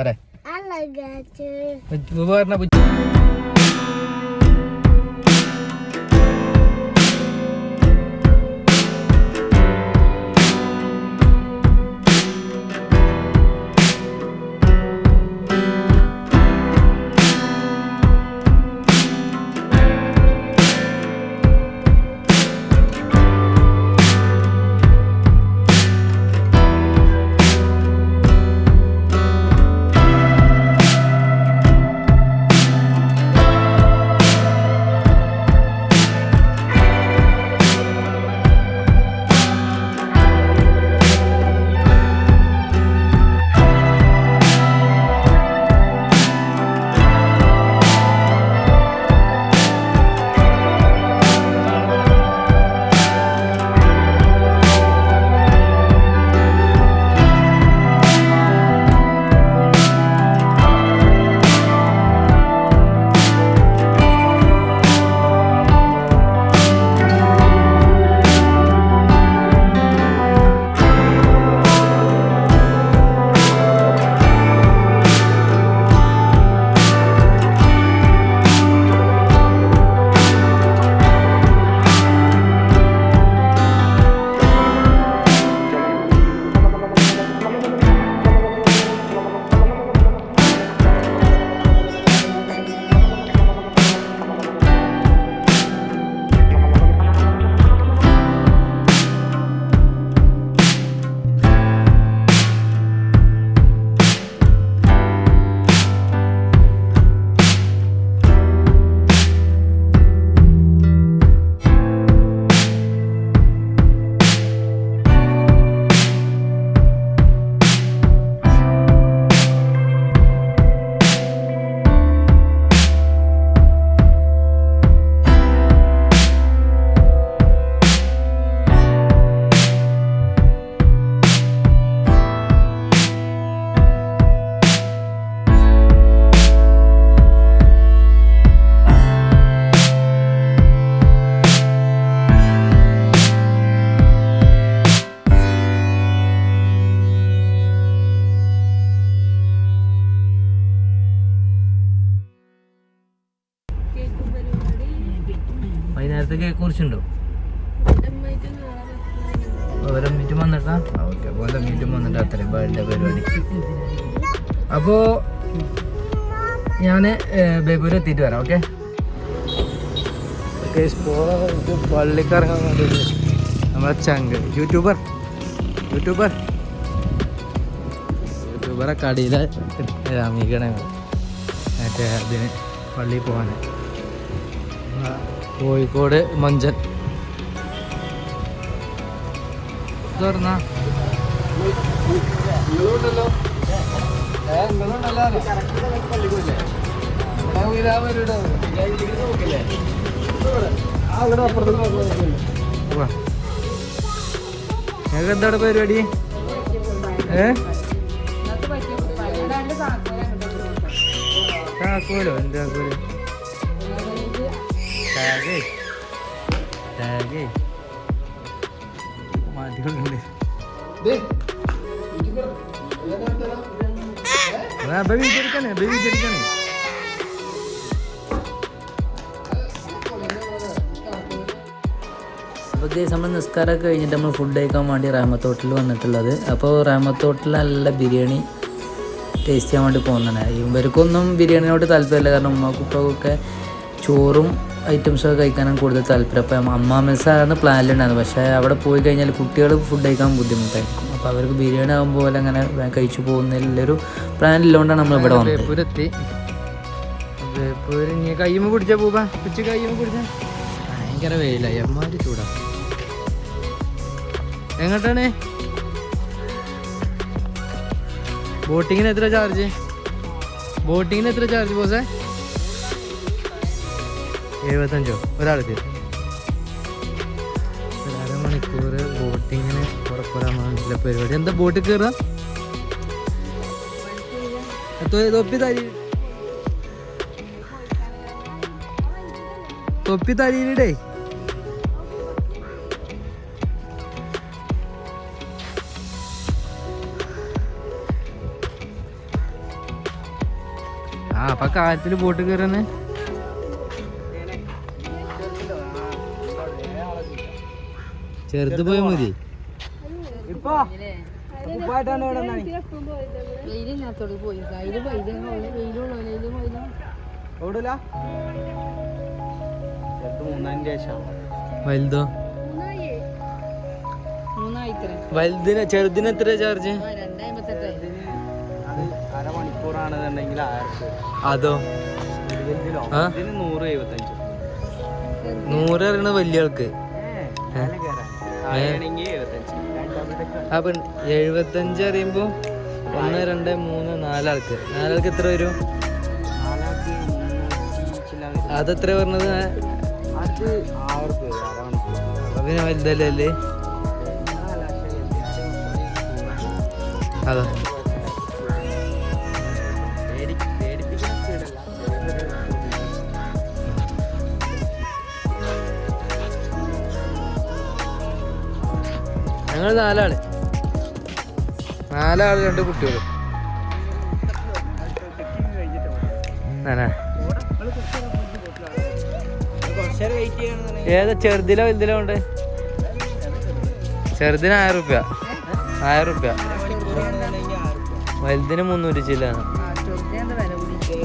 અરે. આ લગા છે બવારના വൈകുന്നേരത്തെ കേക്ക് കുറിച്ചുണ്ടോ? ഓരോ മിനിറ്റ് വന്നിട്ടാ? ഓക്കെ ഓരോ മിനിറ്റ് വന്നിട്ട് അത്രയും ബർത്ത്ഡേ പരിപാടി. അപ്പോ ഞാൻ ബേബൂര് എത്തിയിട്ട് വരാം ഓക്കെ പള്ളിക്കിറങ്ങാൻ വേണ്ടിയിട്ട് നമ്മളെ ചങ്ക്. യൂട്യൂബർ യൂട്യൂബർ യൂട്യൂബറെ കടയിലെ രാമീകണ മറ്റേ അതിന് പള്ളിയിൽ പോകാൻ കോഴിക്കോട് മഞ്ചൻ. ഞങ്ങൾക്ക് എന്താണ് പരിപാടി? ഏ? താക്കോലോ എന്താ താക്കോൽ ടാഗേ ടാഗേ മതികളുണ്ട് ബേബി ചെടുക്കണേ ബേബി ചെടുക്കണേ അപ്പോൾ ഗേസ് നമ്മൾ നിസ്കാരമൊക്കെ കഴിഞ്ഞിട്ട് നമ്മൾ ഫുഡ് കഴിക്കാൻ വേണ്ടി റാമത്തോട്ടിൽ ഹോട്ടലിൽ വന്നിട്ടുള്ളത്. അപ്പോൾ റാമത്തോട്ടിൽ ഹോട്ടലിൽ നല്ല ബിരിയാണി ടേസ്റ്റ് ചെയ്യാൻ വേണ്ടി പോകുന്നതാണ്. ഇവർക്കൊന്നും ബിരിയാണിയോട് താല്പര്യമില്ല. കാരണം ഉമ്മക്കുപ്പൊക്കെ ചോറും ഐറ്റംസൊക്കെ കഴിക്കാനാണ് കൂടുതൽ താല്പര്യം അപ്പോൾ അമ്മാമസാണ് പ്ലാനിലുണ്ടായിരുന്നത് പക്ഷേ അവിടെ പോയി കഴിഞ്ഞാൽ കുട്ടികൾ ഫുഡ് കഴിക്കാൻ ബുദ്ധിമുട്ടായിരിക്കും. അപ്പോൾ അവർക്ക് ബിരിയാണി ആകുമ്പോൾ അങ്ങനെ കഴിച്ചു പോകുന്നതിലൊരു പ്ലാനില്ലോണ്ടാണ് നമ്മൾ ഇവിടെ വന്നത്. ഭയങ്കര വെയിലായി അമ്മാര് ചൂടാ. എങ്ങോട്ടാണ്? ബോട്ടിങ്ങിന് എത്ര ചാർജ് ബോട്ടിങ്ങിന് എത്ര ചാർജ് ബോസേ? എഴുപത്തഞ്ചോ? ഒരാൾക്ക് ഒരു അരമണിക്കൂർ ബോട്ടിങ്ങിന് പുറപ്പെടാൻ വേണ്ടിയുള്ള പരിപാടി. എന്താ ബോട്ടിൽ കയറുക? തൊപ്പി തരി തൊപ്പി തരിയിലിടേ. ആ അപ്പൊ കാറ്റിൽ ബോട്ട് കയറുന്നേ. ചെറുത് പോയ മതി. ഇപ്പൊ ഉപ്പായിട്ടാണ് ഇവിടെ പോയി. വെയിലുള്ള ഓടൂല വലുതോ? വലുതിന് ചെറുതിന് എത്ര ചാർജ് അരമണിക്കൂറാണെന്നുണ്ടെങ്കിൽ. അതോ? നൂറ് എഴുപത്തഞ്ച്. നൂറ് അറിയണ വലിയ ആൾക്ക്. അപ്പൊ എഴുപത്തഞ്ച് അറിയുമ്പോൾ ഒന്ന് രണ്ട് മൂന്ന് നാലാൾക്ക്. നാലാൾക്ക് എത്ര വരും. അതെത്ര പറഞ്ഞത്? പിന്നെ വലുതല്ലേ അതാ. ഞങ്ങൾ നാലാൾ. നാലാൾ രണ്ട് കുട്ടികൾ ഏതാ ചെറുതിലോ വലുതിലോ ഉണ്ട്? ചെറുതിന് ആയിരം റുപ്യ. ആയിരം റുപ്യ. വലുതിന് മുന്നൂറ്റി കൂടി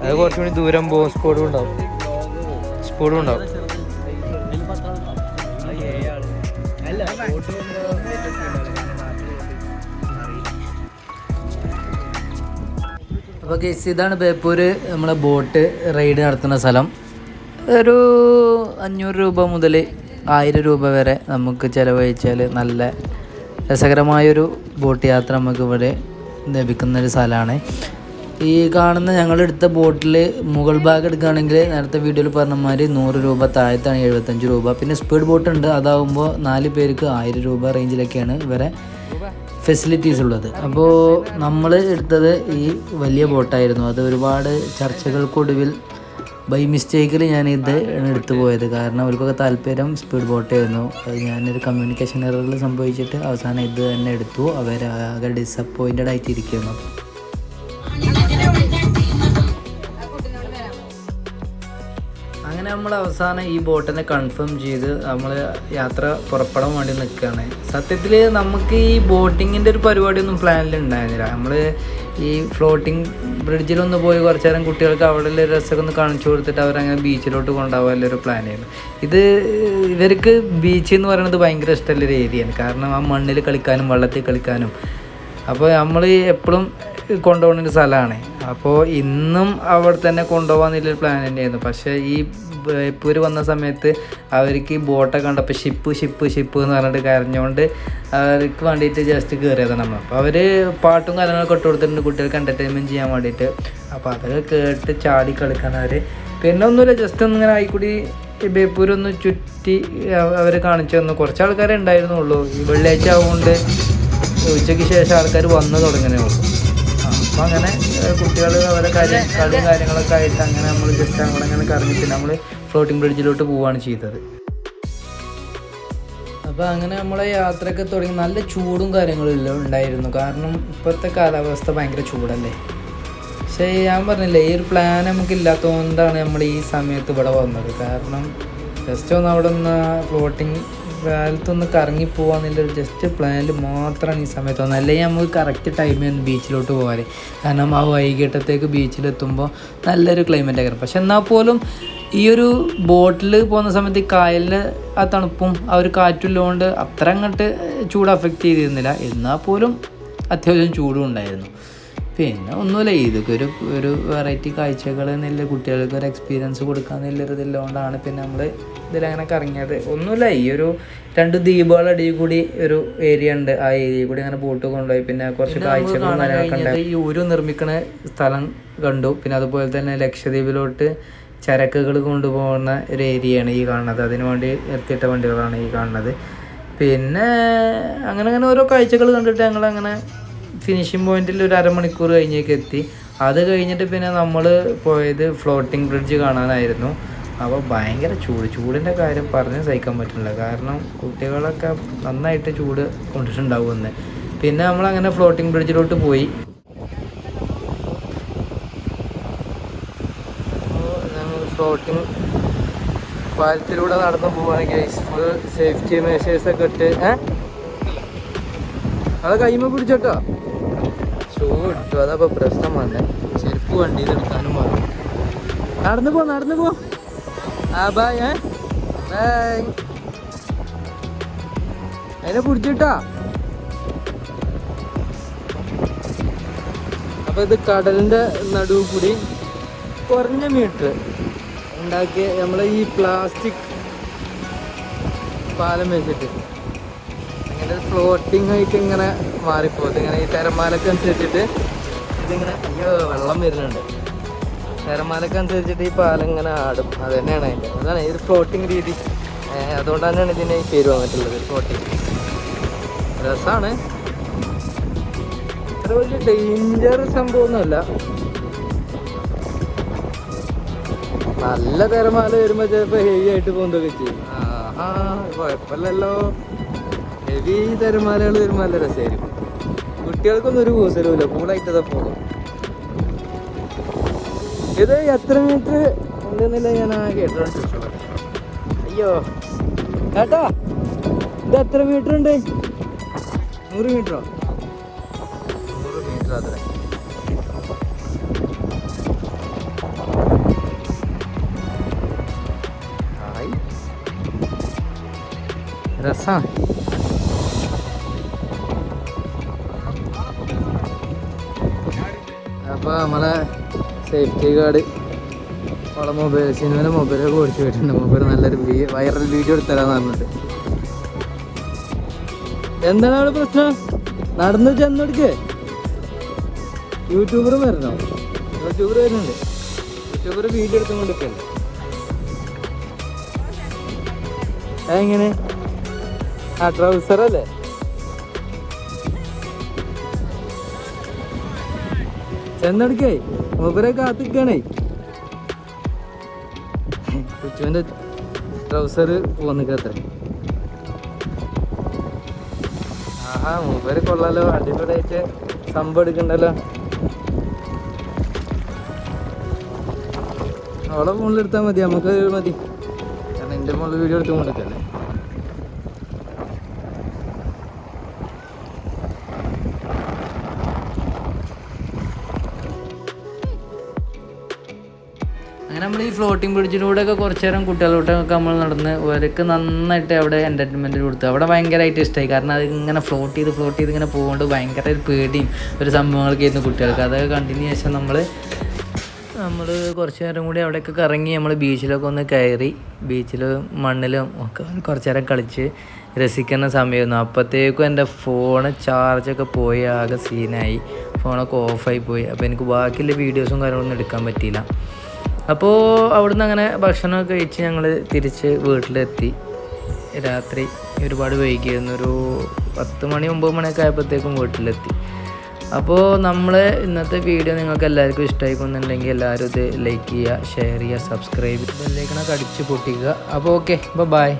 അത് കുറച്ചുകൂടി ദൂരം പോകും. സ്കൂളും ഉണ്ടാവും. സ്കൂളും ഉണ്ടാവും. അപ്പോൾ കേസ് ഇതാണ് ബേപ്പൂര് നമ്മളെ ബോട്ട് റൈഡ് നടത്തുന്ന സ്ഥലം. ഒരു അഞ്ഞൂറ് രൂപ മുതൽ ആയിരം രൂപ വരെ നമുക്ക് ചിലവഴിച്ചാൽ നല്ല രസകരമായൊരു ബോട്ട് യാത്ര നമുക്ക് ഇവിടെ ലഭിക്കുന്ന ഒരു സ്ഥലമാണ്. ഈ കാണുന്ന ഞങ്ങളെടുത്ത ബോട്ടിൽ മുകൾ ഭാഗം എടുക്കുകയാണെങ്കിൽ നേരത്തെ വീഡിയോയിൽ പറഞ്ഞ മാതിരി നൂറ് രൂപ താഴത്താണ് എഴുപത്തഞ്ച് രൂപ. പിന്നെ സ്പീഡ് ബോട്ട് ഉണ്ട്. അതാവുമ്പോൾ നാല് പേർക്ക് ആയിരം രൂപ റേഞ്ചിലൊക്കെയാണ് ഇവരെ ഫെസിലിറ്റീസ് ഉള്ളത്. അപ്പോൾ നമ്മൾ എടുത്തത് ഈ വലിയ ബോട്ടായിരുന്നു അത് ഒരുപാട് ചർച്ചകൾക്കൊടുവിൽ ബൈ മിസ്റ്റേക്കിൽ ഞാൻ ഇത് എടുത്തു പോയത്. കാരണം അവർക്കൊക്കെ താല്പര്യം സ്പീഡ് ബോട്ടായിരുന്നു അത് ഞാനൊരു കമ്മ്യൂണിക്കേഷൻ എററിൽ സംഭവിച്ചിട്ട് അവസാനം ഇത് തന്നെ എടുത്തു. അവർ ആകെ ഡിസപ്പോയിന്റഡ് ആയിട്ട് നമ്മൾ അവസാനം ഈ ബോട്ടിനെ കൺഫേം ചെയ്ത് നമ്മൾ യാത്ര പുറപ്പെടാൻ വേണ്ടി നിൽക്കുകയാണ് സത്യത്തിൽ നമുക്ക് ഈ ബോട്ടിങ്ങിന്റെ ഒരു പരിപാടിയൊന്നും പ്ലാനിൽ ഉണ്ടായിരുന്നില്ല നമ്മൾ ഈ ഫ്ലോട്ടിംഗ് ബ്രിഡ്ജിലൊന്ന് പോയി കുറച്ച് നേരം കുട്ടികൾക്ക് അവിടെ ഉള്ള രസമൊക്കെ ഒന്ന് കാണിച്ചു കൊടുത്തിട്ട് അവരങ്ങനെ ബീച്ചിലോട്ട് കൊണ്ടുപോകാനുള്ള ഒരു പ്ലാനായിരുന്നു ഇത് ഇവർക്ക് ബീച്ച് എന്ന് പറയുന്നത് ഭയങ്കര ഇഷ്ടമുള്ള ഒരു ഏരിയയാണ് കാരണം ആ മണ്ണിൽ കളിക്കാനും വെള്ളത്തിൽ കളിക്കാനും. അപ്പോൾ നമ്മൾ എപ്പോഴും കൊണ്ടുപോകുന്ന ഒരു സ്ഥലമാണ്. അപ്പോൾ ഇന്നും അവിടെ തന്നെ കൊണ്ടുപോകാൻ കൊണ്ടുപോകാന്നുള്ളൊരു പ്ലാൻ തന്നെയായിരുന്നു. പക്ഷേ ഈ ബേപ്പൂർ വന്ന സമയത്ത് അവർക്ക് ഈ ബോട്ടൊക്കെ കണ്ടപ്പോൾ ഷിപ്പ് ഷിപ്പ് ഷിപ്പ് എന്ന് പറഞ്ഞിട്ട് കരഞ്ഞുകൊണ്ട് അവർക്ക് വേണ്ടിയിട്ട് ജസ്റ്റ് കയറിയതാണ് നമ്മൾ അപ്പോൾ അവർ പാട്ടും കാര്യങ്ങളൊക്കെ ഇട്ട് കൊടുത്തിട്ടുണ്ട് കുട്ടികൾക്ക് എന്റർടൈൻമെന്റ് ചെയ്യാൻ വേണ്ടിയിട്ട്. അപ്പോൾ അതൊക്കെ കേട്ട് ചാടി കളിക്കണം അവർ പിന്നെ ഒന്നുമില്ല ജസ്റ്റ് ഒന്നിങ്ങനെ ആയിക്കൂടി ബേപ്പൂർ ഒന്ന് ചുറ്റി അവർ കാണിച്ചു തന്നു. കുറച്ച് ആൾക്കാരെ ഉണ്ടായിരുന്നുള്ളൂ. ഈ വെള്ളിയാഴ്ച ആവുകൊണ്ട് ഉച്ചയ്ക്ക് ശേഷം ആൾക്കാർ വന്ന് തുടങ്ങുന്നേ ഉള്ളൂ. ആ, അപ്പം അങ്ങനെ കുട്ടികൾ അവരെ കാര്യം കളിയും കാര്യങ്ങളൊക്കെ ആയിട്ട് അങ്ങനെ നമ്മൾ ജസ്റ്റ് അങ്ങനെ അങ്ങനെ കറങ്ങിയിട്ട് നമ്മൾ ഫ്ലോട്ടിംഗ് ബ്രിഡ്ജിലോട്ട് പോവുകയാണ് ചെയ്തത്. അപ്പോൾ അങ്ങനെ നമ്മളെ യാത്രയൊക്കെ തുടങ്ങി. നല്ല ചൂടും കാര്യങ്ങളും ഉണ്ടായിരുന്നു. കാരണം ഇപ്പോഴത്തെ കാലാവസ്ഥ ഭയങ്കര ചൂടല്ലേ? പക്ഷേ ഞാൻ പറഞ്ഞില്ലേ ഈ ഒരു പ്ലാൻ നമുക്ക് ഇല്ലാത്തതുകൊണ്ടാണ് നമ്മൾ ഈ സമയത്ത് ഇവിടെ വന്നത്. കാരണം ജസ്റ്റ് ഒന്ന് അവിടെ ഒന്ന് ഫ്ലോട്ടിങ് കാലത്തൊന്ന് കറങ്ങി പോകാന്നുള്ളൊരു ജസ്റ്റ് പ്ലാനിൽ മാത്രമാണ് ഈ സമയത്ത് വന്നത് അല്ലെങ്കിൽ നമുക്ക് കറക്റ്റ് ടൈമിൽ ബീച്ചിലോട്ട് പോകാൻ കാരണം ആ വൈകിട്ടത്തേക്ക് ബീച്ചിലെത്തുമ്പോൾ നല്ലൊരു ക്ലൈമറ്റ് ആയിരുന്നു പക്ഷെ എന്നാൽ പോലും ഈ ഒരു ബോട്ടിൽ പോകുന്ന സമയത്ത് ഈ കായലിൽ ആ തണുപ്പും ആ ഒരു കാറ്റുള്ളതുകൊണ്ട് അത്ര അങ്ങോട്ട് ചൂട് അഫക്റ്റ് ചെയ്തിരുന്നില്ല. എന്നാൽ പോലും അത്യാവശ്യം ചൂടും ഉണ്ടായിരുന്നു. പിന്നെ ഒന്നുമില്ല ഇതൊക്കെ ഒരു ഒരു വെറൈറ്റി കാഴ്ചകൾ എന്നില്ല കുട്ടികൾക്ക് ഒരു എക്സ്പീരിയൻസ് കൊടുക്കാന്നുള്ളൊരു ഇതിലുകൊണ്ടാണ് പിന്നെ നമ്മൾ ഇതിലങ്ങനെ കറങ്ങിയത്. ഒന്നുമില്ല ഈ ഒരു രണ്ട് ദ്വീപുകളടിയിൽ അടിയിൽ കൂടി ഒരു ഏരിയ ഉണ്ട്. ആ ഏരിയയിൽ കൂടി അങ്ങനെ ബോട്ട് കൊണ്ടുപോയി. പിന്നെ കുറച്ച് കാഴ്ചകളും കാര്യങ്ങളൊക്കെ ഉണ്ട് ഈ ഊരു നിർമ്മിക്കുന്ന സ്ഥലം കണ്ടു. പിന്നെ അതുപോലെ തന്നെ ലക്ഷദ്വീപിലോട്ട് ചരക്കുകൾ കൊണ്ടുപോകുന്ന ഒരു ഏരിയയാണ് ഈ കാണുന്നത്. അതിനുവേണ്ടി നിർത്തിയിട്ട വണ്ടികളാണ് ഈ കാണുന്നത്. പിന്നെ അങ്ങനെ അങ്ങനെ ഓരോ കാഴ്ചകൾ കണ്ടിട്ട് ഞങ്ങൾ അങ്ങനെ ഫിനിഷിംഗ് പോയിന്റിൽ ഒരു അരമണിക്കൂർ കഴിഞ്ഞേക്ക് എത്തി. അത് കഴിഞ്ഞിട്ട് പിന്നെ നമ്മൾ പോയത് ഫ്ലോട്ടിംഗ് ബ്രിഡ്ജ് കാണാനായിരുന്നു. അപ്പോൾ ഭയങ്കര ചൂട്. ചൂടിന്റെ കാര്യം പറഞ്ഞ് സഹിക്കാൻ പറ്റില്ല കാരണം കുട്ടികളൊക്കെ നന്നായിട്ട് ചൂട് കൊണ്ടിട്ടുണ്ടാവുമെന്ന് പിന്നെ നമ്മൾ അങ്ങനെ ഫ്ലോട്ടിംഗ് ബ്രിഡ്ജിലോട്ട് പോയി. ഫ്ലോട്ടിംഗ് പാലത്തിലൂടെ നടന്നു പോവാണെങ്കിൽ ഫുൾ സേഫ്റ്റി മെഷേഴ്സൊക്കെ ഇട്ട്. ഏഹ് അത് കൈമ പിടിച്ചോട്ടോ. ഇട്ടു അതപ്പോ പ്രശ്നം വന്നേ. ചെരുപ്പ് വണ്ടിയിൽ എടുക്കാനും വന്നു നടന്നു പോ നടന്നു പോ. ആ ബായ് അതിനെ പിടിച്ചിട്ടാ. അപ്പൊ ഇത് കടലിന്റെ നടുവ് കൂടി കുറഞ്ഞ മീറ്റർ ഉണ്ടാക്കിയ നമ്മളെ ഈ പ്ലാസ്റ്റിക് പാലം വെച്ചിട്ട്. ഇങ്ങനെ ഫ്ലോട്ടിങ് ആയിട്ട് ഇങ്ങനെ മാറിപ്പോകും. ഇങ്ങനെ ഈ തിരമാലക്ക് അനുസരിച്ചിട്ട് വെള്ളം വരുന്നുണ്ട്. തിരമാലക്ക് അനുസരിച്ചിട്ട് ഈ പാലം ഇങ്ങനെ ആടും. അത് തന്നെയാണ് അതിന്റെ. അതാണ് ഒരു ഫ്ലോട്ടിങ് രീതി. അതുകൊണ്ട് തന്നെയാണ് ഇതിന് പേര് വന്നിട്ടുള്ളത് ഫ്ലോട്ടിങ് രസമാണ് അത്ര വലിയ ഡേഞ്ചർ സംഭവമൊന്നുമല്ല. നല്ല തിരമാല വരുമ്പോ ചിലപ്പോ ഹെവി ആയിട്ട് പോകുന്നതൊക്കെ ചെയ്യും. ആ കുഴപ്പമില്ലല്ലോ. ഹെവി തിരമാലകൾ വരുമ്പോ നല്ല രസമായിരിക്കും. കുട്ടികൾക്കൊന്നും ഒരു കൂസലുമില്ല. കൂളായിട്ട് പോകും ഇത് എത്ര മീറ്റർ ഉണ്ടെന്നില്ല ഞാൻ ആ കേട്ടോണ്ട് അയ്യോ. കേട്ടോ ഇത് എത്ര മീറ്റർ ഉണ്ട്? നൂറ് മീറ്ററോ? നൂറ് മീറ്റർ അത്ര. നമ്മളെ സേഫ്റ്റി ഗാർഡ് നമ്മളെ മൊബൈൽ സിനിമയുടെ മൊബൈലൊക്കെ ഓടിച്ചു പോയിട്ടുണ്ട് മൊബൈൽ നല്ലൊരു വൈറൽ വീഡിയോ എടുത്തരാന്ന് പറഞ്ഞിട്ട്. എന്താണ് അവിടെ പ്രശ്നം? നടന്നു ചെന്നെടുക്ക്. യൂട്യൂബറും വരണോ? യൂട്യൂബർ വരുന്നുണ്ട്. യൂട്യൂബർ വീഡിയോ എടുത്തുകൊണ്ടിരിക്കല്ലേ എങ്ങനെ ആ ട്രൗസർ ചെന്നെടുക്കേ. മൂപ്പരെ കാത്തിക്കണേ. കൊച്ചുവിന്റെ ട്രൗസർ പോന്നിക്കത്ര ആഹാ മൂപ്പര് കൊള്ളാലോ. അടിപൊളിയായിട്ട് സംഭവം എടുക്കണ്ടല്ലോ. അവളെ ഫോണിൽ എടുത്താൽ മതി. നമുക്ക് മതി. കാരണം എന്റെ ഫോണിൽ വീഡിയോ എടുത്ത് കൊണ്ടിരിക്കല്ലേ അങ്ങനെ നമ്മൾ ഈ ഫ്ലോട്ടിംഗ് ബ്രിഡ്ജിലൂടെ ഒക്കെ കുറച്ച് നേരം കുട്ടികളോട്ടൊക്കെ നമ്മൾ നടന്ന് അവർക്ക് നന്നായിട്ട് അവിടെ എന്റർടൈൻമെന്റ് കൊടുത്തു. അവിടെ ഭയങ്കരമായിട്ട് ഇഷ്ടമായി കാരണം അത് ഇങ്ങനെ ഫ്ലോട്ട് ചെയ്ത് ഫ്ലോട്ട് ചെയ്ത് ഇങ്ങനെ പോകുകൊണ്ട് ഭയങ്കര ഒരു പേടിയും ഒരു സംഭവങ്ങളൊക്കെ ആയിരുന്നു കുട്ടികൾക്ക്. അതൊക്കെ കണ്ടിന്യൂ ശേഷം നമ്മൾ നമ്മൾ കുറച്ച് നേരം കൂടി അവിടെയൊക്കെ കറങ്ങി നമ്മൾ ബീച്ചിലൊക്കെ ഒന്ന് കയറി ബീച്ചിൽ മണ്ണിലും ഒക്കെ കുറച്ച് നേരം കളിച്ച് രസിക്കുന്ന സമയമായിരുന്നു. അപ്പോഴത്തേക്കും എന്റെ ഫോണ് ചാർജൊക്കെ പോയി ആകെ സീനായി ഫോണൊക്കെ ഓഫായി പോയി. അപ്പോൾ എനിക്ക് ബാക്കിയുള്ള വീഡിയോസും കാര്യങ്ങളൊന്നും എടുക്കാൻ പറ്റിയില്ല. അപ്പോൾ അവിടുന്ന് അങ്ങനെ ഭക്ഷണമൊക്കെ കഴിച്ച് ഞങ്ങൾ തിരിച്ച് വീട്ടിലെത്തി. രാത്രി ഒരുപാട് വൈകിയിരുന്നു ഒരു പത്ത് മണി ഒമ്പത് മണിയൊക്കെ ആയപ്പോഴത്തേക്കും വീട്ടിലെത്തി. അപ്പോൾ നമ്മൾ ഇന്നത്തെ വീഡിയോ നിങ്ങൾക്ക് എല്ലാവർക്കും ഇഷ്ടമായിക്കുന്നുണ്ടെങ്കിൽ എല്ലാവരും ഇത് ലൈക്ക് ചെയ്യുക ഷെയർ ചെയ്യുക സബ്സ്ക്രൈബ് ബെല്ലേക്കണൊക്കെ അടിച്ച് പൊട്ടിക്കുക. അപ്പോൾ ഓക്കെ ബൈ